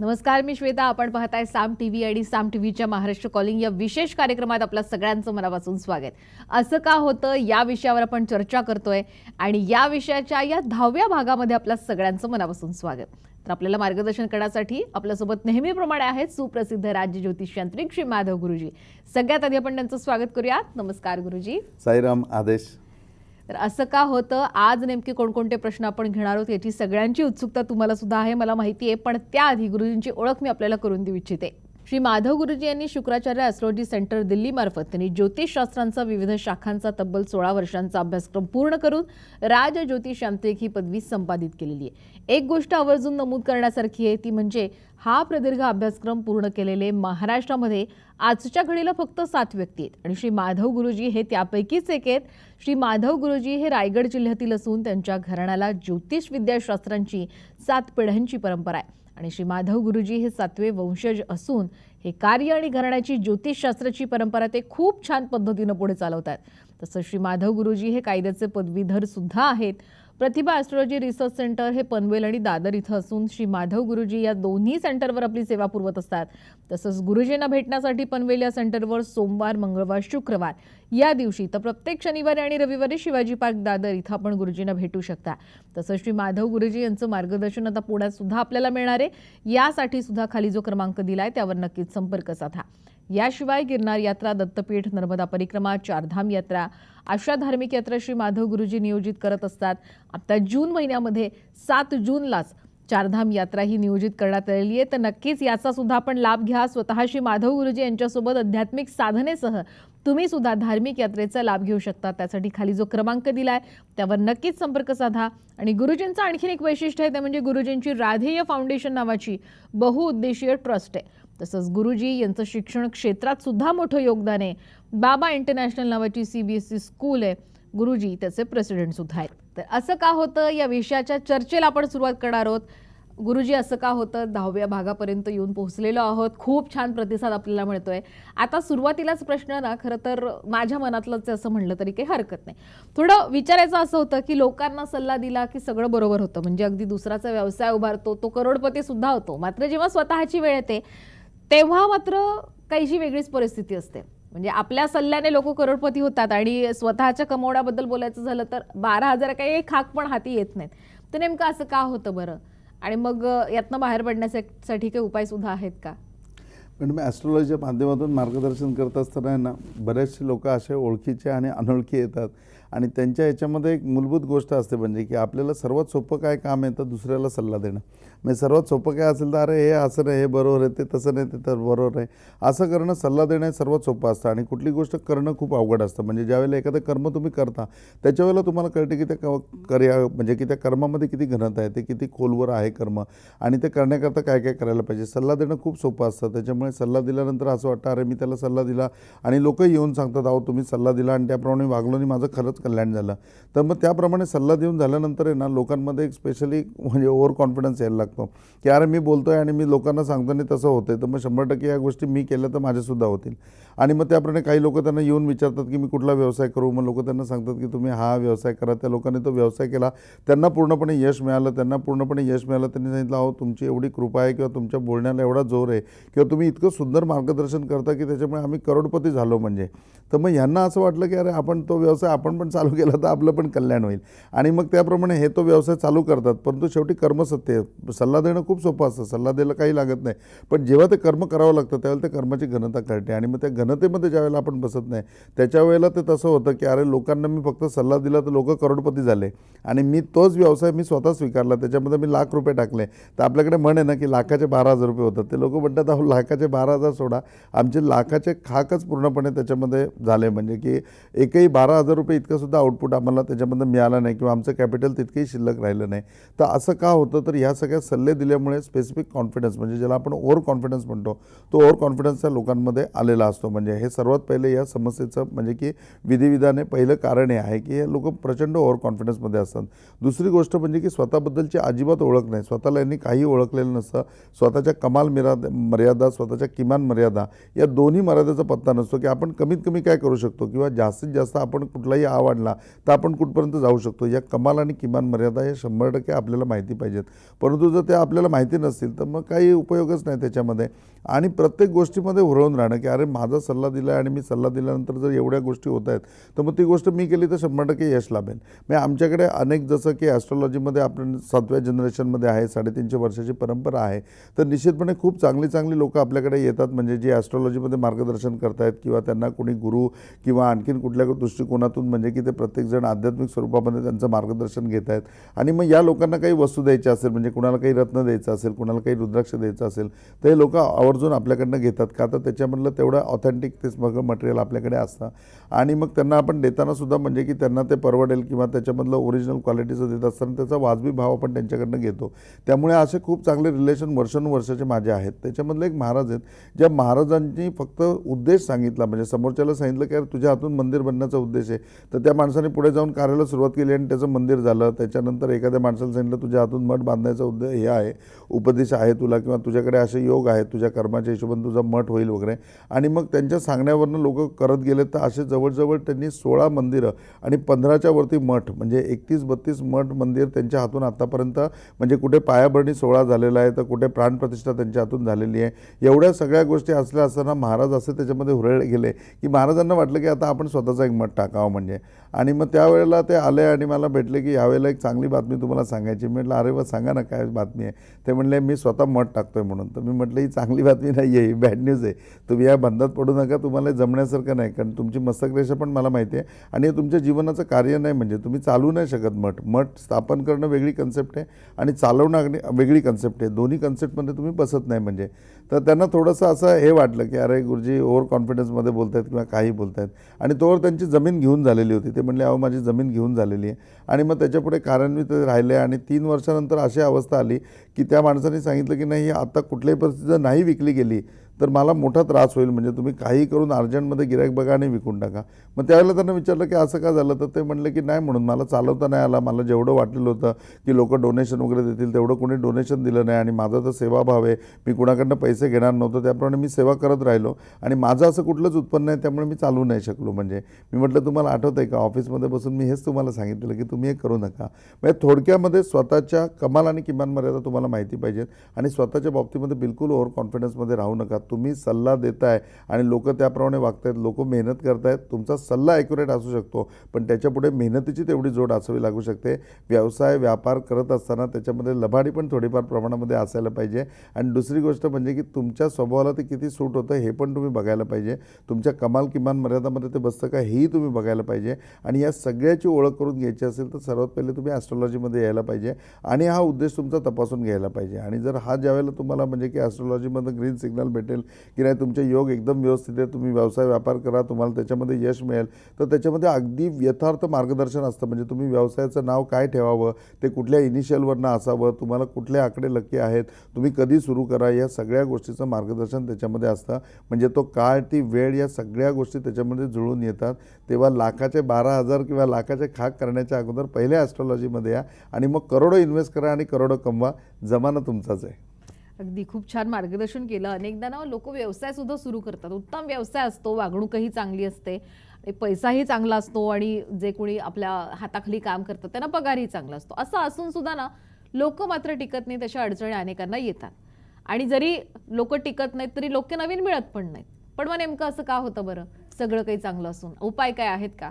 नमस्कार मी श्वेता. आपण पाहताय साम टीव्ही आणि साम टीव्हीच्या महाराष्ट्र कॉलिंग या विशेष कार्यक्रमात आपलं सगळ्यांचं मनापासून स्वागत. असं का होतं? या विषयावर आपण चर्चा करतोय आणि या विषयाच्या या दहाव्या भागामध्ये आपल्या सगळ्यांचं मनापासून स्वागत. तर आपल्याला मार्गदर्शन करण्यासाठी आपल्यासोबत नेहमीप्रमाणे आहेत सुप्रसिद्ध राज्य ज्योतिष यांत्रिक श्री माधव गुरुजी. सगळ्यात आधी आपण त्यांचं स्वागत करूयात. नमस्कार गुरुजी. साईराम आदेश. तर असं का होतं? आज नेमके कोणकोणते प्रश्न आपण घेणार आहोत याची सगळ्यांची उत्सुकता तुम्हाला सुद्धा आहे मला माहिती आहे. पण त्याआधी गुरुजींची ओळख मी आपल्याला करून देऊ इच्छिते. श्री माधव गुरुजी यांनी शुक्राचार्य ॲस्ट्रॉलॉजी सेंटर दिल्लीमार्फत त्यांनी ज्योतिषशास्त्रांचा विविध शाखांचा तब्बल सोळा वर्षांचा अभ्यासक्रम पूर्ण करून राज ज्योतिष यांत्रिक ही पदवी संपादित केलेली आहे. एक गोष्ट आवर्जून नमूद करण्यासारखी आहे ती म्हणजे हा प्रदीर्घ अभ्यासक्रम पूर्ण केलेले महाराष्ट्रामध्ये आजच्या घडीला फक्त सात व्यक्ती आहेत आणि श्री माधव गुरुजी हे त्यापैकीच एक आहेत. श्री माधव गुरुजी हे रायगड जिल्ह्यातील असून त्यांच्या घराण्याला ज्योतिष विद्याशास्त्रांची सात पिढ्यांची परंपरा आहे. आणि श्री माधव गुरुजी हे सातवे वंशज असून हे कार्य आणि घराण्याची ज्योतिषशास्त्राची परंपरा ते खूप छान पद्धतीनं पुढे चालवत आहेत तसं श्री माधव गुरुजी हे कायद्याचे पदवीधर सुद्धा आहेत. प्रतिभा ॲस्ट्रॉलॉजी रिसर्च सेंटर हे पनवेल आणि दादर इथं असून श्री माधव गुरुजी या दोन्ही सेंटरवर आपली सेवा पुरवत असतात. तसंच गुरुजींना भेटण्यासाठी पनवेल या सेंटरवर सोमवार मंगळवार शुक्रवार या दिवशी तर प्रत्येक शनिवारी आणि रविवारी शिवाजी पार्क दादर इथं आपण गुरुजींना भेटू शकता. तसंच श्री माधव गुरुजी यांचं मार्गदर्शन आता पुण्यात सुद्धा आपल्याला मिळणार आहे. यासाठी सुद्धा खाली जो क्रमांक दिला आहे त्यावर नक्कीच संपर्क साधा. याशिवाय गिरनार यात्रा दत्तपीठ नर्मदा परिक्रमा चारधाम यात्रा अशा धार्मिक यात्रा श्री माधव गुरुजी नियोजित करत असतात. आता जून महिन्यामध्ये सात जूनलाच चारधाम यात्रा ही नियोजित करण्यात आलेली आहे. तर नक्कीच याचा सुद्धा आपण लाभ घ्या. स्वतः श्री माधव गुरुजी यांच्यासोबत आध्यात्मिक साधनेसह तुम्ही सुद्धा धार्मिक यात्रेचा लाभ घेऊ शकता. त्यासाठी खाली जो क्रमांक दिला आहे त्यावर नक्कीच संपर्क साधा. आणि गुरुजींचं आणखीन एक वैशिष्ट्य आहे ते म्हणजे गुरुजींची राधेय फाउंडेशन नावाची बहुउद्देशीय ट्रस्ट आहे. तसंच गुरुजी यांचं शिक्षण क्षेत्रात सुद्धा मोठं योगदान आहे. बाबा इंटरनॅशनल नावाची C B S C school आहे. गुरुजी त्याचे प्रेसिडेंट सुद्धा आहेत. तर असं का होतं? या विषयाच्या चर्चेला आपण सुरुवात करणार आहोत. गुरुजी असं का होतं? दहाव्या भागापर्यंत येऊन पोहोचलेलो आहोत. खूप छान प्रतिसाद आपल्याला मिळतोय. आता सुरुवातीलाच प्रश्न ना खरं तर माझ्या मनातलंच आहे असं म्हणलं तरी काही हरकत नाही. थोडं विचारायचं असं होतं की लोकांना सल्ला दिला की सगळं बरोबर होतं. म्हणजे अगदी दुसराचा व्यवसाय उभारतो तो करोडपती सुद्धा होतो. मात्र जेव्हा स्वतःची वेळ येते तेव्हा मात्र काहीशी वेगळीच परिस्थिती असते. म्हणजे आपल्या सल्ल्याने लोक करोडपती होतात आणि स्वतःच्या कमवण्याबद्दल बोलायचं झालं तर बारा हजार काही खाक पण हाती येत नाहीत. तर नेमकं असं का होतं बरं? आणि मग यातनं बाहेर पडण्यासाठी काही उपाय सुद्धा आहेत का? पण मी ॲस्ट्रॉलॉजीच्या माध्यमातून मार्गदर्शन करत असताना ना बरेचसे लोक असे ओळखीचे आणि अनोळखी येतात. आणि त्यांच्या याच्यामध्ये एक मूलभूत गोष्ट असते म्हणजे की आपल्याला सर्वात सोपं काय काम आहे तर दुसऱ्याला सल्ला देणं. म्हणजे सर्वात सोपं काय असेल तर अरे हे असं नाही हे बरोबर आहे ते तसं नाही ते तर बरोबर आहे. असं करणं सल्ला देणं हे सर्वात सोपं असतं आणि कुठली गोष्ट करणं खूप अवघड असतं. म्हणजे ज्यावेळेला एखादं कर्म तुम्ही करता त्याच्यावेळेला तुम्हाला कळते की त्या क- कर्या म्हणजे की त्या कर्मामध्ये किती घनता आहे ते किती खोलवर आहे कर्म आणि ते करण्याकरता काय काय करायला पाहिजे. सल्ला देणं खूप सोपं असतं. त्याच्यामुळे सल्ला दिल्यानंतर असं वाटतं अरे मी त्याला सल्ला दिला. आणि लोक येऊन सांगतात अहो तुम्ही सल्ला दिला आणि त्याप्रमाणे वागलो आणि माझं खरंच कल्याण झालं. तर मग त्याप्रमाणे सल्ला देऊन झाल्यानंतर आहे ना लोकांमध्ये एक स्पेशली म्हणजे ओव्हर कॉन्फिडन्स यायला लागतो. की अरे मी बोलतो आहे आणि मी लोकांना सांगतो आणि तसं होतं आहे तर मग शंभर टक्के या गोष्टी मी केल्या तर माझ्यासुद्धा होतील. आणि मग त्याप्रमाणे काही लोक त्यांना येऊन विचारतात की मी कुठला व्यवसाय करू? मग लोक त्यांना सांगतात की तुम्ही हा व्यवसाय करा. त्या लोकांनी तो व्यवसाय केला. त्यांना पूर्णपणे यश मिळालं त्यांना पूर्णपणे यश मिळालं. त्यांनी सांगितलं अहो तुमची एवढी कृपा आहे किंवा तुमच्या बोलण्याला एवढा जोर आहे किंवा तुम्ही इतकं सुंदर मार्गदर्शन करता की त्याच्यामुळे आम्ही करोडपती झालो म्हणजे. तर मग ह्यांना असं वाटलं की अरे आपण तो व्यवसाय आपण पण चालू केला तर आपलं पण कल्याण होईल. आणि मग त्याप्रमाणे हे तो व्यवसाय चालू करतात. परंतु शेवटी कर्मसत्य आहे. सल्ला देणं खूप सोपं असतं. सल्ला द्यायला काही लागत नाही. पण जेव्हा ते कर्म करावं लागतं त्यावेळेला ते कर्माची घनता कळते आणि मग त्या घनतेमध्ये ज्यावेळेला आपण बसत नाही त्याच्या वेळेला ते तसं होतं की अरे लोकांना मी फक्त सल्ला दिला तर लोक करोडपती झाले. आणि मी तोच व्यवसाय मी स्वतः स्वीकारला. त्याच्यामध्ये मी लाख रुपये टाकले. तर आपल्याकडे म्हण आहे ना की लाखाचे बारा हजार रुपये होतात. ते लोक म्हणतात अहो लाखाचे बारा हजार सोडा. आमचे लाखाचे खाकच पूर्णपणे त्याच्यामध्ये झाले. म्हणजे की एकही बारा हजार रुपये इतकं सुद्धा आउटपुट आम्हाला त्याच्यामध्ये मिळालं नाही किंवा आमचं कॅपिटल तितकंही शिल्लक राहिलं नाही. तर असं का होतं? तर ह्या सगळ्या सल्ले दिल्यामुळे स्पेसिफिक कॉन्फिडन्स म्हणजे ज्याला आपण ओव्हर कॉन्फिडन्स म्हणतो तो ओव्हर कॉन्फिडन्स त्या लोकांमध्ये आलेला असतो. म्हणजे हे सर्वात पहिले या समस्येचं म्हणजे की विधिविधाने पहिलं कारण हे आहे की हे लोक प्रचंड ओव्हर कॉन्फिडन्समध्ये असतात. दुसरी गोष्ट म्हणजे की स्वतःबद्दलची अजिबात ओळख नाही. स्वतःला यांनी काही ओळखलेलं नसतं. स्वतःच्या कमाल मिरा मर्यादा स्वतःच्या किमान मर्यादा या दोन्ही मर्यादेचा पत्ता नसतो की आपण कमीत कमी काय करू शकतो किंवा जास्तीत जास्त आपण कुठलाही आवाज वाढला तर आपण कुठपर्यंत जाऊ शकतो? या कमाल आणि किमान मर्यादा हे शंभर टक्के आपल्याला माहिती पाहिजेत. परंतु जर त्या आपल्याला माहिती नसतील तर मग काही उपयोगच नाही त्याच्यामध्ये. आणि प्रत्येक गोष्टीमध्ये हुरळून राहणं की अरे माझा सल्ला दिला आहे आणि मी सल्ला दिल्यानंतर जर एवढ्या गोष्टी होत आहेत तर मग ती गोष्ट मी केली तर शंभर टक्के यश लाभेल. म्हणजे आमच्याकडे अनेक जसं की ॲस्ट्रॉलॉजीमध्ये आपण सातव्या जनरेशनमध्ये आहे साडेतीनशे वर्षाची परंपरा आहे तर निश्चितपणे खूप चांगली चांगली लोकं आपल्याकडे येतात. म्हणजे जी ॲस्ट्रॉलॉजीमध्ये मार्गदर्शन करतायत किंवा त्यांना कोणी गुरु किंवा आणखीन कुठल्या दृष्टिकोनातून म्हणजे की ते प्रत्येकजण आध्यात्मिक स्वरूपामध्ये त्यांचं मार्गदर्शन घेत आहेत. आणि मग या लोकांना काही वस्तू द्यायच्या असेल म्हणजे कुणाला काही रत्न द्यायचं असेल कुणाला काही रुद्राक्ष द्यायचं असेल तर हे लोक आवर्जून आपल्याकडनं घेतात. का तर त्याच्यामधलं तेवढं ऑथेंटिक ते सगळं मटेरियल आपल्याकडे असतं. आणि मग त्यांना आपण देताना सुद्धा म्हणजे की त्यांना ते परवडेल किंवा त्याच्यामधलं ओरिजिनल क्वालिटीचं देत असताना त्याचा वाजवी भाव आपण त्यांच्याकडनं घेतो. त्यामुळे असे खूप चांगले रिलेशन वर्षानुवर्षाचे माझे आहेत. त्याच्यामधले एक महाराज आहेत ज्या महाराजांनी फक्त उद्देश सांगितला. म्हणजे समोरच्याला सांगितलं की तुझ्या हातून मंदिर बनण्याचा उद्देश आहे. तर त्या माणसाने पुढे जाऊन कार्याला सुरुवात केली आणि त्याचं मंदिर झालं. त्याच्यानंतर एखाद्या माणसाला सांगितलं तुझ्या हातून मठ बांधण्याचा उद्देश हे आहे उपदेश आहे तुला किंवा तुझ्याकडे असे योग आहेत तुझ्या कर्माच्या हिशोबाने तुझा मठ होईल वगैरे. आणि मग त्यांच्या सांगण्यावरनं लोक करत गेले तर असे जवळजवळ त्यांनी सोळा मंदिरं आणि पंधराच्या वरती मठ म्हणजे एकतीस बत्तीस मठ मंदिर त्यांच्या हातून आत्तापर्यंत म्हणजे कुठे पायाभरणी सोहळा झालेला आहे तर कुठे प्राणप्रतिष्ठा त्यांच्या हातून झालेली आहे. एवढ्या सगळ्या गोष्टी असल्या असताना महाराज असे त्याच्यामध्ये हुरळ गेले की महाराजांना वाटलं की आता आपण स्वतःचा एक मठ टाकावं म्हणजे. आणि मग त्यावेळेला ते आले आणि मला भेटले की यावेळेला एक चांगली बातमी तुम्हाला सांगायची. म्हटलं अरे वा सांगा ना काय बातमी आहे. ते म्हणले मी स्वतः मठ टाकतोय म्हणून. तर मी म्हटलं ही चांगली बातमी नाही आहे ही बॅड न्यूज आहे. तुम्ही या बंधात पडू नका तुम्हाला जमण्यासारखं नाही कारण तुमची मस्तक रेषा पण मला माहिती आहे आणि हे तुमच्या जीवनाचं कार्य नाही म्हणजे तुम्ही चालू नाही शकत मठ मठ स्थापन करणं वेगळी कन्सेप्ट आहे आणि चालवणं वेगळी कन्सेप्ट आहे. दोन्ही कन्सेप्टमध्ये तुम्ही बसत नाही म्हणजे तर त्यांना थोडंसं असं हे वाटलं की अरे गुरुजी ओव्हर कॉन्फिडन्समध्ये बोलत आहेत किंवा काही बोलत आहेत आणि तोवर त्यांची जमीन घेऊन झालेली होती. ते म्हणले अहो माझी जमीन घेऊन झालेली आहे. आणि मग त्याच्यापुढे कार्यान्वित राहिले आणि तीन वर्षानंतर अशी अवस्था आली की त्या माणसाने सांगितलं की नाही आता कुठल्याही परिस्थितीत जर नाही विकली गेली तर मला मोठा त्रास होईल. म्हणजे तुम्ही काही करून अर्जंटमध्ये गिरायक बघा आणि विकून टाका. मग त्यावेळेला त्यांना विचारलं की असं का झालं? तर ते म्हणलं की नाही म्हणून मला चालवता नाही आला. मला जेवढं वाटलेलं होतं की लोक डोनेशन वगैरे देतील तेवढं कोणी डोनेशन दिलं नाही आणि माझा तर सेवाभाव आहे. मी कुणाकडनं पैसे घेणार नव्हतं. त्याप्रमाणे मी सेवा करत राहिलो आणि माझं असं कुठलंच उत्पन्न आहे त्यामुळे मी चालू नाही शकलो. म्हणजे मी म्हटलं तुम्हाला आठवतं आहे का? ऑफिसमध्ये बसून मी हेच तुम्हाला सांगितलेलं की तुम्ही हे करू नका. म्हणजे थोडक्यामध्ये स्वतःच्या कमाल आणि किमान मर्यादा तुम्हाला माहिती पाहिजेत आणि स्वतःच्या बाबतीमध्ये बिलकुल ओव्हर कॉन्फिडन्समध्ये राहू नका. तुम्ही सल्ला देताय आणि लोक त्याप्रमाणे वागतायत लोक मेहनत करतायत तुमचा सल्ला ॲक्युरेट असू शकतो. पण त्याच्यापुढे मेहनतीची तेवढी जोड असावी लागू शकते. व्यवसाय व्यापार करत असताना त्याच्यामध्ये लबाडी पण थोडीफार प्रमाणामध्ये असायला पाहिजे. आणि दुसरी गोष्ट म्हणजे की तुमच्या स्वभावाला ते किती सूट होतं हे पण तुम्ही बघायला पाहिजे. तुमच्या कमाल किमान मर्यादामध्ये ते बसतं का हेही तुम्ही बघायला पाहिजे. आणि या सगळ्याची ओळख करून घ्यायची असेल तर सर्वात पहिले तुम्ही ॲस्ट्रॉलॉजीमध्ये यायला पाहिजे. आणि हा उद्देश तुमचा तपासून घ्यायला पाहिजे. आणि जर हा ज्यावेळेला तुम्हाला म्हणजे की ॲस्ट्रॉलॉजीमध्ये ग्रीन सिग्नल भेटेल की नाही तुमचे योग एकदम व्यवस्थित आहे तुम्ही व्यवसाय व्यापार करा तुम्हाला त्याच्यामध्ये यश मिळेल तर त्याच्यामध्ये अगदी यथार्थ मार्गदर्शन असतं. म्हणजे तुम्ही व्यवसायाचं नाव काय ठेवावं ते कुठल्या इनिशियलवरनं असावं तुम्हाला कुठले आकडे लक्की आहेत तुम्ही कधी सुरू करा या सगळ्या गोष्टीचं मार्गदर्शन त्याच्यामध्ये असतं. म्हणजे तो काळ ती वेळ या सगळ्या गोष्टी त्याच्यामध्ये जुळून येतात. तेव्हा लाखाचे बारा हजार किंवा लाखाचे खाक करण्याच्या अगोदर पहिल्या ॲस्ट्रॉलॉजीमध्ये या आणि मग करोडो इन्व्हेस्ट करा आणि करोडो कमवा. जमाना तुमचाच आहे. अगदी खूप छान मार्गदर्शन केलं. अनेकदा ना लोक व्यवसाय सुद्धा सुरू करतात. उत्तम व्यवसाय असतो वागणूकही चांगली असते. पैसाही चांगला असतो आणि जे कोणी आपल्या हाताखाली काम करतात त्यांना पगारही चांगला असतो. असं असून सुद्धा ना लोक मात्र टिकत नाही तशा अडचणी अनेकांना येतात. आणि जरी लोक टिकत नाहीत तरी लोक नवीन मिळत पण नाहीत. पण मग नेमकं असं का होतं बरं? सगळं काही चांगलं असून. उपाय काय आहेत का?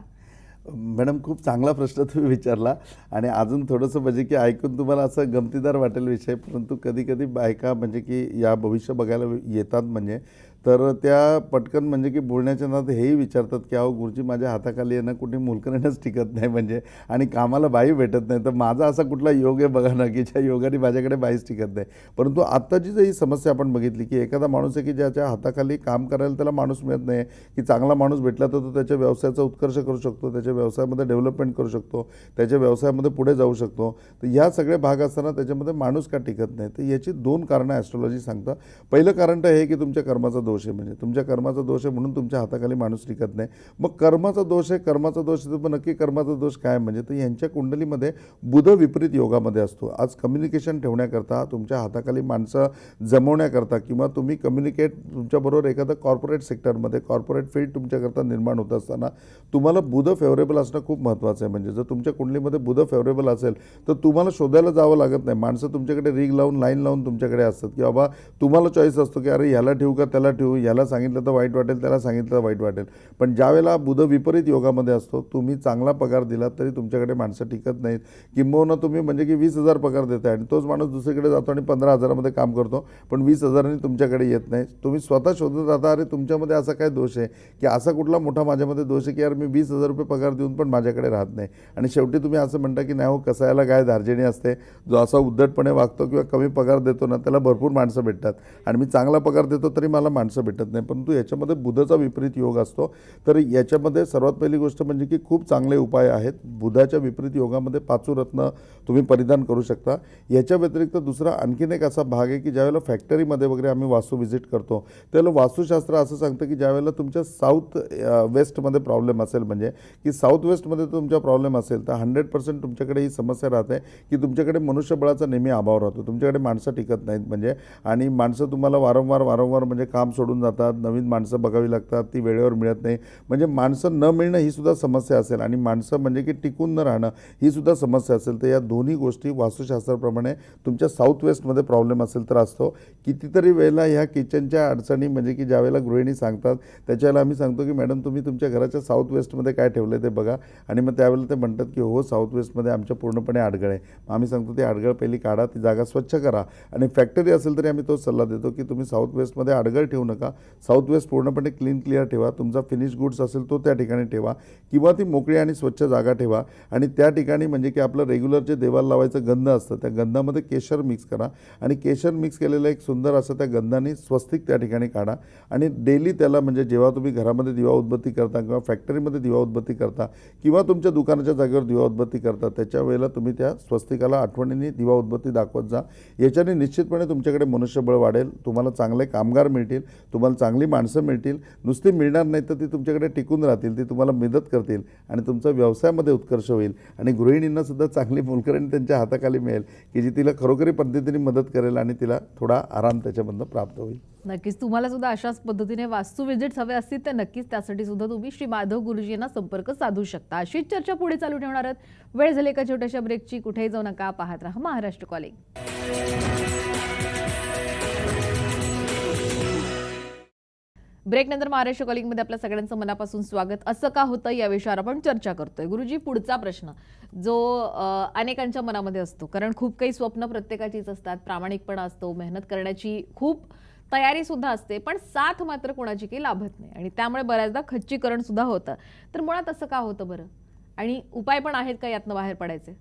मॅडम खूप चांगला प्रश्न तुम्ही विचारला आणि अजून थोडंसं म्हणजे की ऐकून तुम्हाला असं गमतीदार वाटेल विषय परंतु कधी कधी बायका म्हणजे की या भविष्य बघायला येतात म्हणजे तर त्या पटकन म्हणजे की बोलण्याच्या नात हेही विचारतात की अहो गुरुजी माझ्या हाताखाली येणं कुठे मुलकरणच टिकत नाही म्हणजे आणि कामाला बाई भेटत नाही. तर माझा असा कुठला योग आहे बघा ना की ज्या योगाने माझ्याकडे बाईच टिकत नाही. परंतु आत्ताची जर ही समस्या आपण बघितली की एखादा माणूस आहे की ज्याच्या हाताखाली काम करायला त्याला माणूस मिळत नाही की चांगला माणूस भेटला तर तो त्याच्या व्यवसायाचा उत्कर्ष करू शकतो त्याच्या व्यवसायामध्ये डेव्हलपमेंट करू शकतो त्याच्या व्यवसायामध्ये पुढे जाऊ शकतो तर ह्या सगळे भाग असताना त्याच्यामध्ये माणूस का टिकत नाही? तर याची दोन कारणं ॲस्ट्रॉलॉजी सांगतं. पहिलं कारण तर हे की तुमच्या कर्माचा दोष दोष आहे म्हणजे. तुमच्या कर्माचा दोष आहे म्हणून तुमच्या हाताखाली माणूस टिकत नाही. मग कर्माचा दोष आहे कर्माचा दोष आहे मग नक्की कर्माचा दोष काय म्हणजे? तर यांच्या कुंडलीमध्ये बुध विपरीत योगामध्ये असतो. आज कम्युनिकेशन ठेवण्याकरता तुमच्या हाताखाली माणसं जमवण्याकरता किंवा तुम्ही कम्युनिकेट तुमच्याबरोबर एखादं कॉर्पोरेट सेक्टरमध्ये कॉर्पोरेट फील्ड तुमच्याकरता निर्माण होत असताना तुम्हाला बुध फेवरेबल असणं खूप महत्त्वाचं आहे म्हणजे. जर तुमच्या कुंडलीमध्ये बुध फेवरेबल असेल तर तुम्हाला शोधायला जावं लागत नाही. माणसं तुमच्याकडे रिग लावून लाईन लावून तुमच्याकडे असतात की बाबा तुम्हाला चॉईस असतो की अरे ह्याला ठेवू का त्याला ठेवू ह्याला सांगितलं तर वाईट वाटेल त्याला सांगितलं तर वाईट वाटेल. पण ज्यावेळेला बुध विपरीत योगामध्ये असतो तुम्ही चांगला पगार दिलात तरी तुमच्याकडे माणसं टिकत नाहीत. किंबहुना तुम्ही म्हणजे की वीस हजार पगार देताय आणि तोच माणूस दुसरीकडे जातो आणि पंधरा हजारामध्ये काम करतो पण वीस हजारांनी तुमच्याकडे येत नाही. तुम्ही स्वतः शोधत राहता अरे तुमच्यामध्ये असा काय दोष आहे? की असा कुठला मोठा माझ्यामध्ये दोष आहे की यार मी वीस हजार रुपये पगार देऊन पण माझ्याकडे राहत नाही. आणि शेवटी तुम्ही असं म्हणता की नाही हो कसायला काय धार्जिणी असते जो असा उद्धटपणे वागतो किंवा कमी पगार देतो ना त्याला भरपूर माणसं भेटतात. आणि मी चांगला पगार देतो तरी मला माणसं माणसं भेटत नाही परंतु याच्यामध्ये बुधाचा विपरीत योग असतो. तर याच्यामध्ये सर्वात पहिली गोष्ट म्हणजे की खूप चांगले उपाय आहेत. बुधाच्या विपरीत योगामध्ये पाचू रत्न तुम्ही परिधान करू शकता. याच्या व्यतिरिक्त दुसरा आणखीन एक असा भाग आहे की ज्यावेळेला फॅक्टरीमध्ये वगैरे आम्ही वास्तू व्हिजिट करतो त्यावेळेला वास्तुशास्त्र असं सांगतं की ज्यावेळेला तुमच्या साऊथ वेस्टमध्ये प्रॉब्लेम असेल म्हणजे की साऊथ वेस्टमध्ये तुमचा प्रॉब्लेम असेल तर हंड्रेड पर्सेंट तुमच्याकडे ही समस्या राहते की तुमच्याकडे मनुष्यबळाचा नेहमी अभाव राहतो. तुमच्याकडे माणसं टिकत नाहीत म्हणजे आणि माणसं तुम्हाला वारंवार वारंवार म्हणजे काम सोडून जातात नवीन माणसं बघावी लागतात ती वेळेवर मिळत नाही. म्हणजे माणसं न मिळणं ही सुद्धा समस्या असेल आणि माणसं म्हणजे की टिकून न राहणं ही सुद्धा समस्या असेल. तर या दोन्ही गोष्टी वास्तुशास्त्राप्रमाणे तुमच्या साऊथ वेस्टमध्ये प्रॉब्लेम असेल तर असतो. कितीतरी वेळेला ह्या किचनच्या अडचणी म्हणजे की ज्यावेळेला गृहिणी सांगतात त्याच्यावेळेला आम्ही सांगतो की मॅडम तुम्ही तुमच्या घराच्या साऊथ वेस्टमध्ये काय ठेवलं आहे ते बघा. आणि मग त्यावेळेला ते म्हणतात की हो साऊथ वेस्टमध्ये आमच्या पूर्णपणे आडगळ आहे. मग आम्ही सांगतो ती आडगळ पहिली काढा ती जागा स्वच्छ करा. आणि फॅक्टरी असेल तरी आम्ही तोच सल्ला देतो की तुम्ही साऊथ वेस्टमध्ये आडगळ ठेवून नका. साऊथ वेस्ट पूर्णपणे क्लीन क्लिअर ठेवा. तुमचा फिनिश गुड्स असेल तो त्या ठिकाणी ठेवा. किंवा ती मोकळी आणि स्वच्छ जागा ठेवा. आणि त्या ठिकाणी म्हणजे की आपलं रेग्युलर जे देवाला लावायचं गंध असतं त्या गंधामध्ये केशर मिक्स करा. आणि केशर मिक्स केलेलं एक सुंदर असं त्या गंधाने स्वस्तिक त्या ठिकाणी काढा. आणि डेली त्याला म्हणजे जेव्हा तुम्ही घरामध्ये दिवा उदबत्ती करता किंवा फॅक्टरीमध्ये दिवा उदबत्ती करता किंवा तुमच्या दुकानाच्या जागेवर दिवा उदबत्ती करता त्याच्या वेळेला तुम्ही त्या स्वस्तिकाला आठवणीने दिवा उदबत्ती दाखवत जा. याच्याने निश्चितपणे तुमच्याकडे मनुष्यबळ वाढेल तुम्हाला चांगले कामगार मिळतील तुम्हाला चांगली माणसं मिळतील. नुसती मिळणार नाही तर ती तुमच्याकडे टिकून राहतील ती तुम्हाला मदत करतील आणि तुमचा व्यवसायामध्ये उत्कर्ष होईल. आणि गृहिणींना सुद्धा चांगली मुलकरणी त्यांच्या हाताखाली मिळेल की जी तिला खरोखरी पद्धतीने मदत करेल आणि तिला थोडा आराम त्याच्यामधनं प्राप्त होईल. नक्कीच. तुम्हाला सुद्धा अशाच पद्धतीने वास्तू विजिट्स हवे असतील तर नक्कीच त्यासाठी सुद्धा तुम्ही श्री माधव गुरुजी यांना संपर्क साधू शकता. अशीच चर्चा पुढे चालू ठेवणार आहोत. वेळ झाली एका छोट्याशा ब्रेकची कुठेही जाऊ नका. पाहत राहा महाराष्ट्र कॉलिंग ब्रेक नंतर महाराष्ट्र कॉलिंगमध्ये आपल्या सगळ्यांचं मनापासून स्वागत. असं का होतं या विषयावर आपण चर्चा करतोय. गुरुजी पुढचा प्रश्न जो अनेकांच्या मनामध्ये असतो. कारण खूप काही स्वप्न प्रत्येकाचीच असतात प्रामाणिकपणा असतो मेहनत करण्याची खूप तयारी सुद्धा असते पण साथ मात्र कोणाची काही लाभत नाही. आणि त्यामुळे बऱ्याचदा खच्चीकरण सुद्धा होतं. तर मुळात असं का होतं बरं? आणि उपाय पण आहेत का यातनं बाहेर पडायचे?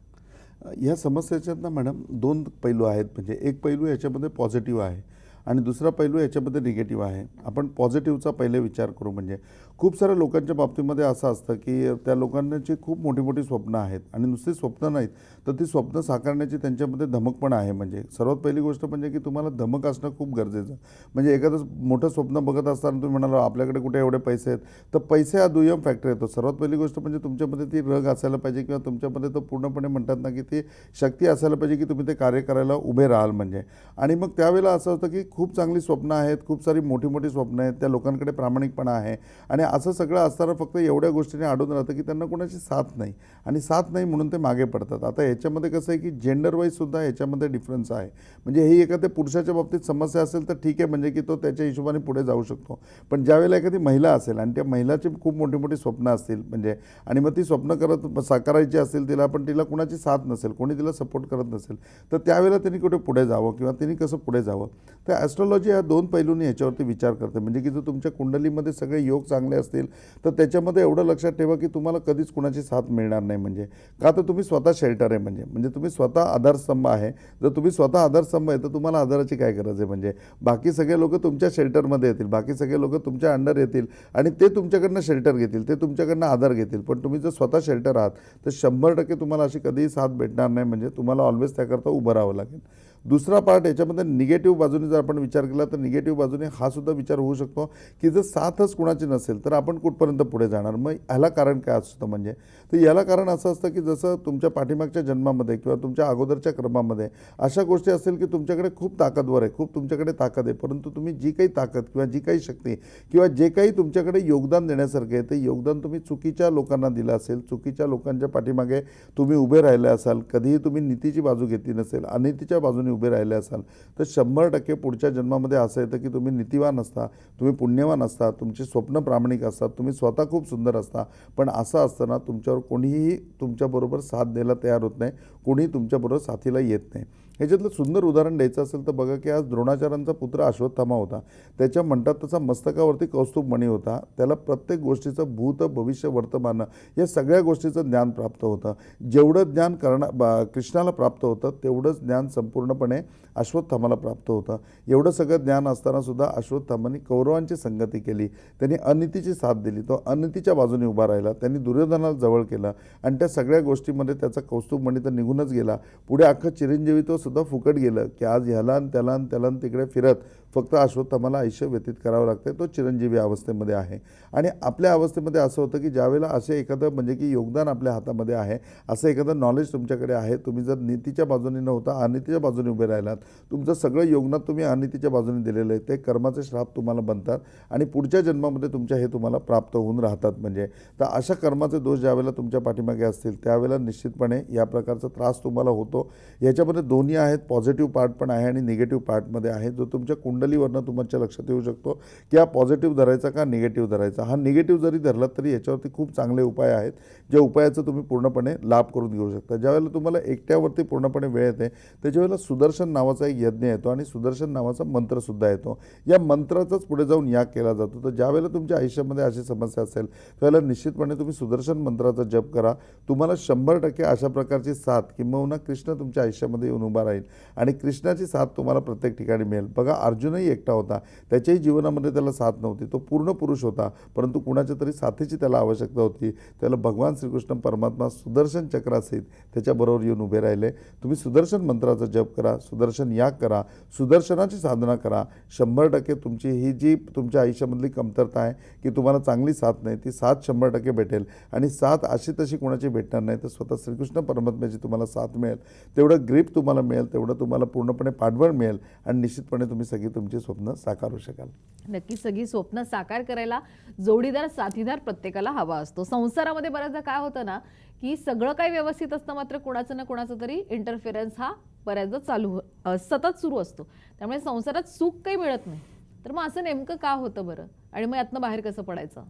या समस्येच्यात ना मॅडम दोन पैलू आहेत. म्हणजे एक पैलू याच्यामध्ये पॉझिटिव्ह आहे. आणि दुसरा पैलू याच्यामध्ये निगेटिव्ह आहे. आपण पॉझिटिव्हचा पहिले विचार करू म्हणजे. खूप साऱ्या लोकांच्या बाबतीमध्ये असं असतं की त्या लोकांची खूप मोठी मोठी स्वप्न आहेत आणि नुसती स्वप्न नाहीत तर ती स्वप्न साकारण्याची त्यांच्यामध्ये धमक पण आहे म्हणजे. सर्वात पहिली गोष्ट म्हणजे की तुम्हाला धमक असणं खूप गरजेचं म्हणजे एखादं मोठं स्वप्न बघत असताना तुम्ही म्हणाला आपल्याकडे कुठे एवढे पैसे आहेत? तर पैसे हा दुय्यम फॅक्टर येतो. सर्वात पहिली गोष्ट म्हणजे तुमच्यामध्ये ती रग असायला पाहिजे किंवा तुमच्यामध्ये तो पूर्णपणे म्हणतात ना की ती शक्ती असायला पाहिजे की तुम्ही ते कार्य करायला उभे राहाल म्हणजे. आणि मग त्यावेळेला असं होतं की खूप चांगली स्वप्न आहेत खूप सारी मोठी मोठी स्वप्न आहेत त्या लोकांकडे प्रामाणिकपणा आहे. आणि असं सगळं असताना फक्त एवढ्या गोष्टीने आढळून राहतं की त्यांना कोणाची साथ नाही. आणि साथ नाही म्हणून ते मागे पडतात. आता ह्याच्यामध्ये कसं आहे की जेंडर वाईजसुद्धा ह्याच्यामध्ये डिफरन्स आहे. म्हणजे ही एखाद्या पुरुषाच्या बाबतीत समस्या असेल तर ठीक आहे म्हणजे की तो त्याच्या हिशोबाने पुढे जाऊ शकतो. पण ज्यावेळेला एखादी महिला असेल आणि त्या महिलाची खूप मोठी मोठी स्वप्न असतील म्हणजे आणि मग ती स्वप्न करत साकारायची असेल तिला पण तिला कुणाची साथ नसेल कोणी तिला सपोर्ट करत नसेल तर त्यावेळेला त्यांनी कुठे पुढे जावं किंवा त्यांनी कसं पुढे जावं? तर ॲस्ट्रॉलॉजी ह्या दोन पैलूंनी ह्याच्यावरती विचार करते. म्हणजे की जर तुमच्या कुंडलीमध्ये सगळे योग चांगले असतील तर त्याच्यामध्ये एवढं लक्षात ठेवा की तुम्हाला कधीच कुणाची साथ मिळणार नाही. म्हणजे का तर तुम्ही स्वतः शेल्टर आहे म्हणजे. म्हणजे तुम्ही स्वतः आधारस्तंभ आहे. जर तुम्ही स्वतः आधारस्तंभ आहे तर तुम्हाला आधाराची काय गरज आहे? म्हणजे बाकी सगळे लोक तुमच्या शेल्टरमध्ये येतील. बाकी सगळे लोक तुमच्या अंडर येतील आणि ते तुमच्याकडनं शेल्टर घेतील. ते तुमच्याकडनं आधार घेतील. पण तुम्ही जर स्वतः शेल्टर आहात तर शंभर टक्के तुम्हाला अशी कधीही साथ भेटणार नाही. म्हणजे तुम्हाला ऑलवेज त्याकरता उभं राहावं लागेल. दुसरा पार्ट याच्यामध्ये निगेटिव्ह बाजूने जर आपण विचार केला तर निगेटिव्ह बाजूने हा सुद्धा विचार होऊ शकतो की जर साथच कुणाची नसेल तर आपण कुठपर्यंत पुढे जाणार? मग ह्याला कारण काय असतं म्हणजे? तर याला कारण असं असतं की जसं तुमच्या पाठीमागच्या जन्मामध्ये किंवा तुमच्या अगोदरच्या क्रमामध्ये अशा गोष्टी असेल की तुमच्याकडे खूप ताकदवर आहे खूप तुमच्याकडे ताकद आहे परंतु तुम्ही जी काही ताकद किंवा जी काही शक्ती किंवा जे काही तुमच्याकडे योगदान देण्यासारखे आहे ते योगदान तुम्ही चुकीच्या लोकांना दिलं असेल चुकीच्या लोकांच्या पाठीमागे तुम्ही उभे राहिले असाल कधीही तुम्ही नीतीची बाजू घेतली नसेल अनितीच्या बाजूने उभे राहिले असाल तर शंभर टक्के पुढच्या जन्मामध्ये असं येतं की तुम्ही नीतिवान असता तुम्ही पुण्यवान असता तुमची स्वप्न प्रामाणिक असतात तुम्ही स्वतः खूप सुंदर असता. पण असं असताना तुमच्यावर कोणीही तुमच्याबरोबर साथ द्यायला तयार होत नाही कोणीही तुमच्याबरोबर साथीला येत नाही. ह्याच्यातलं सुंदर उदाहरण द्यायचं असेल तर बघा की आज द्रोणाचार्यांचा पुत्र अश्वत्थामा होता. त्याच्या म्हणतात तसा मस्तकावरती कौस्तुभ मणी होता. त्याला प्रत्येक गोष्टीचं भूत भविष्य वर्तमान या सगळ्या गोष्टीचं ज्ञान प्राप्त होतं. जेवढं ज्ञान करणा बा कृष्णाला प्राप्त होतं तेवढंच ज्ञान संपूर्णपणे अश्वत्थामाला प्राप्त होतं. एवढं सगळं ज्ञान असतानासुद्धा अश्वत्थामाने कौरवांची संगती केली. त्यांनी अनितीची साथ दिली. तो अनितीच्या बाजूने उभा राहिला. त्यांनी दुर्योधनाला जवळ केलं. आणि त्या सगळ्या गोष्टीमध्ये त्याचा कौस्तुभ मणी तर निघूनच गेला. पुढे अख्खं चिरंजीवी तो सुद्धा फुकट गेलं की आज ह्याला आणि त्याला आणि त्याला तिकडे फिरत फक्त अश्वत्थामाला आयुष्य व्यतीत करावं लागतं तो चिरंजीवी अवस्थेमध्ये आहे. आणि आपल्या अवस्थेमध्ये असं होतं की ज्यावेळेला असे एखादं म्हणजे की योगदान आपल्या हातामध्ये आहे असं एखादं नॉलेज तुमच्याकडे आहे तुम्ही जर नीतीच्या बाजूने नव्हता अनितीच्या बाजूने उभे राहिलात तुमचं सगळं योगदान तुम्ही अनितीच्या बाजूने दिलेलं आहे. ते कर्माचे श्राप तुम्हाला बनतात आणि पुढच्या जन्मामध्ये तुमच्या हे तुम्हाला प्राप्त होऊन राहतात म्हणजे. तर अशा कर्माचे दोष ज्यावेळेला तुमच्या पाठीमागे असतील त्यावेळेला निश्चितपणे या प्रकारचा त्रास तुम्हाला होतो. याच्यामध्ये दोन्ही आहेत. पॉझिटिव्ह पार्ट पण आहे आणि निगेटिव्ह पार्टमध्ये आहे. जो तुमच्या कुंड कुंडलीवरनं तुमच्या लक्षात येऊ शकतो की हा पॉझिटिव्ह धरायचा का निगेटिव्ह धरायचा? हा निगेटिव्ह जरी धरला तरी याच्यावरती खूप चांगले उपाय आहेत ज्या उपायाचा तुम्ही पूर्णपणे लाभ करून घेऊ शकता. ज्यावेळेला तुम्हाला एकट्यावरती पूर्णपणे वेळ येते त्याच्यावेळेला सुदर्शन नावाचा एक यज्ञ येतो आणि सुदर्शन नावाचा मंत्रसुद्धा येतो. या मंत्राचाच पुढे जाऊन याग केला जातो. तर ज्यावेळेला तुमच्या आयुष्यामध्ये अशी समस्या असेल त्यावेळेला निश्चितपणे तुम्ही सुदर्शन मंत्राचा जप करा. तुम्हाला शंभर टक्के अशा प्रकारची साथ किंबहुना कृष्ण तुमच्या आयुष्यामध्ये येऊन उभा राहील आणि कृष्णाची साथ तुम्हाला प्रत्येक ठिकाणी मिळेल. बघा अर्जुन अर्जुनही एकटा होता. त्याच्याही जीवनामध्ये त्याला साथ नव्हती. तो पूर्ण पुरुष होता परंतु कुणाच्या तरी साथीची त्याला आवश्यकता होती. त्याला भगवान श्रीकृष्ण परमात्मा सुदर्शन चक्रासहित त्याच्याबरोबर येऊन उभे राहिले. तुम्ही सुदर्शन मंत्राचा जप करा सुदर्शन याग करा सुदर्शनाची साधना करा. शंभर टक्के तुमची ही जी तुमच्या आयुष्यामधली कमतरता आहे की तुम्हाला चांगली साथ नाही ती साथ शंभर टक्के भेटेल. आणि साथ अशी तशी कोणाची भेटणार नाही तर स्वतः श्रीकृष्ण परमात्म्याची तुम्हाला साथ मिळेल. तेवढं ग्रीप तुम्हाला मिळेल तेवढं तुम्हाला पूर्णपणे पाठबळ मिळेल आणि निश्चितपणे तुम्ही सगळी तुमची स्वप्न साकारू शकाल. नक्की सगळी स्वप्न साकार करायला जोडीदार साथीदार प्रत्येकाला हवा असतो. संसारामध्ये बऱ्याचदा काय होतं ना की सगळं काही व्यवस्थित असतं मात्र कोणाचं ना कोणाचं तरी इंटरफेरन्स हा बऱ्याचदा चालू सतत सुरू असतो. त्यामुळे संसारात सुख काही मिळत नाही. तर मग असं नेमकं का होतं बरं? आणि मग यातनं बाहेर कसं पडायचं?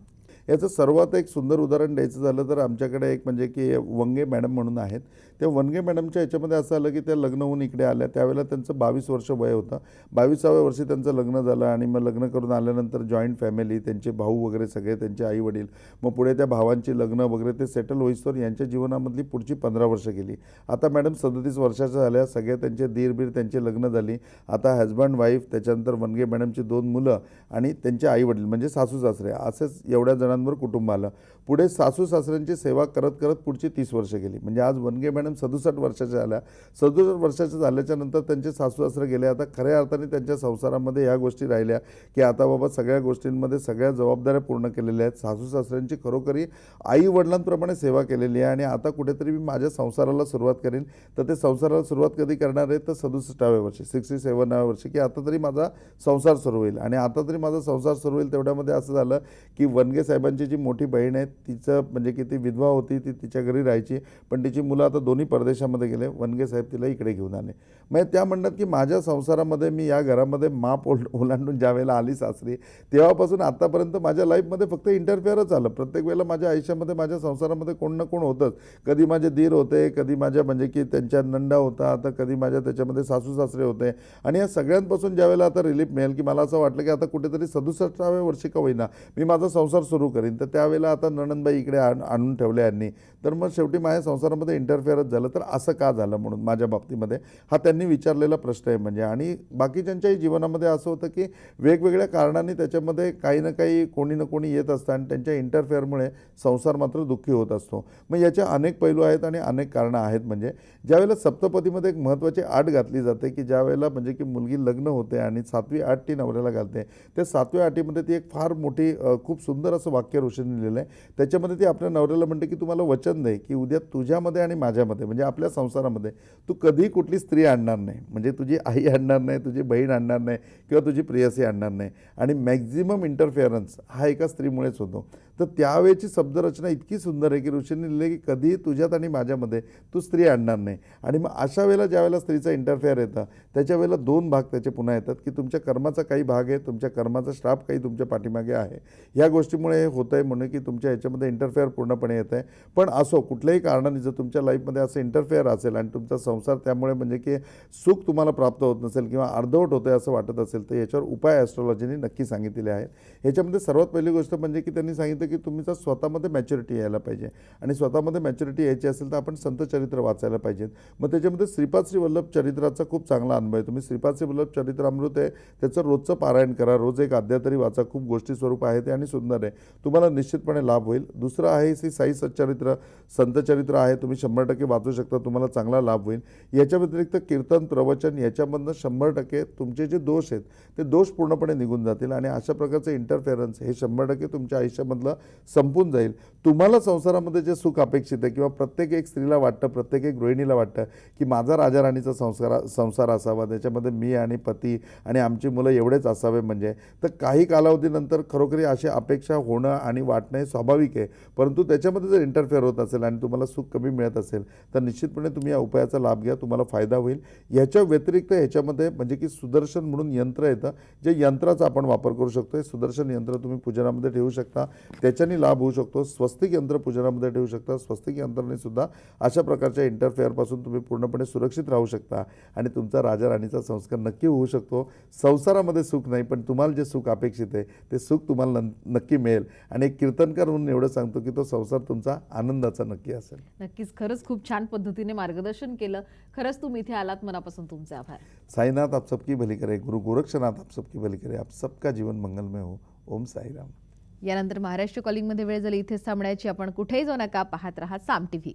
याचं सर्वात एक सुंदर उदाहरण द्यायचं झालं तर आमच्याकडे एक म्हणजे की वंगे मॅडम म्हणून आहेत. त्या वनगे मॅडमच्या याच्यामध्ये असं आलं की त्या लग्न होऊन इकडे आल्या. त्यावेळेला त्यांचं बावीस वर्ष वय होतं. बावीसाव्या वर्षी त्यांचं लग्न झालं आणि मग लग्न करून आल्यानंतर जॉईंट फॅमिली त्यांचे भाऊ वगैरे सगळे त्यांचे आई वडील मग पुढे त्या भावांची लग्न वगैरे ते सेटल होईस्तोवर यांच्या जीवनामधली पुढची पंधरा वर्ष गेली. आता मॅडम सदतीस वर्षाच्या झाल्या सगळे त्यांचे धीरबीर त्यांचे लग्न झाली. आता हजबंड वाईफ त्याच्यानंतर वनगे मॅडमची दोन मुलं आणि त्यांचे आई वडील म्हणजे सासू सासरे असेच एवढ्या जणांवर कुटुंब आलं पुढे सासू सासऱ्यांची सेवा करत करत पुढची तीस वर्ष गेली. म्हणजे आज वनगे मॅडम सदुसष्ट वर्षाच्या झाल्या. सदुसष्ट वर्षाच्या झाल्याच्यानंतर त्यांचे सासू सासरे गेले. आता खऱ्या अर्थाने त्यांच्या संसारामध्ये ह्या गोष्टी राहिल्या की आता बाबा सगळ्या गोष्टींमध्ये सगळ्या जबाबदाऱ्या पूर्ण केलेल्या आहेत. सासू सासऱ्यांची खरोखरी आई वडिलांप्रमाणे सेवा केलेली आहे आणि आता कुठेतरी मी माझ्या संसाराला सुरुवात करेन. तर ते संसाराला सुरुवात कधी करणार आहे? तर सदुसष्टाव्या वर्षी सिक्स्टी सेवनाव्या वर्षी की आता तरी माझा संसार सुरू होईल. आणि आता तरी माझा संसार सुरू होईल तेवढ्यामध्ये असं झालं की वनगे साहेबांची जी मोठी बहीण आहे तिचं म्हणजे की ती विधवा होती ती तिच्या घरी राहायची. पण तिची मुलं आता दोन्ही परदेशामध्ये गेले. वनगे साहेब तिला इकडे घेऊन आले. मग त्या म्हणतात की माझ्या संसारामध्ये मी या घरामध्ये माप ओल ओलांडून ज्या वेळेला आली सासरी तेव्हापासून आत्तापर्यंत माझ्या लाईफमध्ये फक्त इंटरफेअरच आलं प्रत्येक वेळेला माझ्या आयुष्यामध्ये माझ्या संसारामध्ये कोण ना कोण होतंच. कधी माझे दीर होते कधी माझ्या म्हणजे की त्यांच्या नंडा होता आता कधी माझ्या त्याच्यामध्ये सासू सासरे होते. आणि या सगळ्यांपासून ज्यावेळेला आता रिलीफ मिळेल की मला असं वाटलं की आता कुठेतरी सदुसष्टाव्या वर्षी का होईना. मी माझा संसार सुरू करीन. तर त्यावेळेला आता नणंदबाई इकडे आण आणून ठेवले यांनी. तर मग शेवटी माझ्या संसारामध्ये इंटरफेअरच झालं तर असं का झालं म्हणून माझ्या बाबतीमध्ये? हा त्यांनी विचारलेला प्रश्न आहे म्हणजे. आणि बाकीच्यांच्याही जीवनामध्ये असं होतं की वेगवेगळ्या कारणांनी त्याच्यामध्ये काही ना काही कोणी ना कोणी येत असतं आणि त्यांच्या इंटरफेअरमुळे संसार मात्र दुःखी होत असतो. मग याचे अनेक पैलू आहेत आणि अनेक कारणं आहेत म्हणजे. ज्यावेळेला सप्तपदीमध्ये एक महत्त्वाची आट घातली जाते की ज्यावेळेला म्हणजे की मुलगी लग्न होते आणि सातवी आठ ती नवऱ्याला घालते त्या सातव्या आटीमध्ये ती एक फार मोठी खूप सुंदर असं वाक्य ऋषीने लिहिलं आहे. त्याच्यामध्ये ती आपल्या नवऱ्याला म्हणते की तुम्हाला वचन दे की उद्या तुझ्यामध्ये आणि माझ्यामध्ये म्हणजे आपल्या संसारामध्ये तू कधीही कुठली स्त्री आणणार नाही. म्हणजे तुझी आई आणणार नाही तुझी बहीण आणणार नाही किंवा तुझी प्रियसी आणणार नाही. आणि मॅक्झिमम इंटरफेअरन्स हा एका स्त्रीमुळेच होतो. तर त्यावेळेची शब्दरचना इतकी सुंदर आहे की ऋषींनी लिहिले की कधीही तुझ्यात आणि माझ्यामध्ये तू स्त्री आणणार नाही. आणि मग अशा वेळेला ज्या वेळेला स्त्रीचा इंटरफेअर येतं त्याच्या वेळेला दोन भाग त्याचे पुन्हा येतात की तुमच्या कर्माचा काही भाग आहे तुमच्या कर्माचा श्राप काही तुमच्या पाठीमागे आहे. या गोष्टीमुळे हे होतं आहे म्हणून की तुमच्या ह्याच्यामध्ये इंटरफेअर पूर्णपणे येत आहे पण असो कुठल्याही कारणाने जर तुमच्या लाईफमध्ये असं इंटरफेअर असेल आणि तुमचा संसार त्यामुळे म्हणजे की सुख तुम्हाला प्राप्त होत नसेल किंवा अर्धवट होतं आहे असं वाटत असेल तर याच्यावर उपाय ॲस्ट्रॉलॉजीने नक्की सांगितलेले आहेत. ह्याच्यामध्ये सर्वात पहिली गोष्ट म्हणजे की त्यांनी सांगितलं की तुमचा स्वतःमध्ये मॅच्युरिटी यायला पाहिजे आणि स्वतःमध्ये मॅच्युरिटी यायची असेल तर आपण संत चरित्र वाचायला पाहिजेत. मग त्याच्यामध्ये श्रीपाद श्री वल्लभ चरित्राचा खूप चांगला अनुभव आहे तुम्ही श्रीपाद श्री चरित्रामृत आहे. त्याचं रोजचं पारायण करा. रोज एक अध्याय तरी वाचा. खूप गोष्टी स्वरूप आहे ते आणि सुंदर आहे. तुम्हाला निश्चितपणे लाभ होईल. दुसरं आहे श्री साई सच्चरित्र संत चरित्र आहे. तुम्ही शंभर टक्के वाचू शकता. तुम्हाला चांगला लाभ होईल. याच्या व्यतिरिक्त कीर्तन प्रवचन याच्यामधनं शंभर टक्के तुमचे जे दोष आहेत ते दोष पूर्णपणे निघून जातील आणि अशा प्रकारचं इंटरफेरन्स हे शंभर टक्के तुमच्या आयुष्यामधलं संपून जाईल. तुम्हाला संसारामध्ये जे सुख अपेक्षित आहे किंवा प्रत्येक एक स्त्रीला वाटतं प्रत्येक एक गृहिणीला वाटतं की माझा राजा राणीचा संस्कार संसार असावा. त्याच्यामध्ये मी आणि पती आणि आमची मुलं एवढेच असावे म्हणजे. तर काही कालावधीनंतर खरोखरी अशी अपेक्षा होणं आणि वाटणं हे स्वाभाविक आहे. परंतु त्याच्यामध्ये जर इंटरफेअर होत असेल आणि तुम्हाला सुख कमी मिळत असेल तर निश्चितपणे तुम्ही या उपायाचा लाभ घ्या तुम्हाला फायदा होईल. याच्या व्यतिरिक्त ह्याच्यामध्ये म्हणजे की सुदर्शन म्हणून यंत्र येतं जे यंत्राचा आपण वापर करू शकतो हे सुदर्शन यंत्र तुम्ही पूजनामध्ये ठेवू शकता त्याच्याने लाभ होऊ शकतो. स्वस्तिक यंत्र पूजनामध्ये ठेवू शकता. स्वस्तिक यंत्राने सुद्धा अशा प्रकारच्या इंटरफेअरपासून तुम्ही पूर्णपणे सुरक्षित राहू शकता आणि तुमचा राजा राणीचा संस्कार नक्की होऊ शकतो संसारामध्ये सुख नाही पण तुम्हाला जे सुख अपेक्षित आहे ते सुख तुम्हाला नक्की मिळेल. आणि एक कीर्तनकार म्हणून एवढं सांगतो की तो संसार तुमचा आनंदाचा नक्की असेल. नक्कीच खरंच खूप छान पद्धतीने मार्गदर्शन केलं. खरंच तुम्ही इथे आलात मनापासून तुमचे आभार. साईनाथ आप सबकी भली करे गुरु गोरक्षनाथ आप सबकी भली करे आप सबका जीवन मंगलमय हो. ओम साईराम. यानंतर महाराष्ट्र कॉलिंगमध्ये वेळ झाली इथेच थांबण्याची. आपण कुठेही जाऊ नका पाहत रहा साम टीव्ही.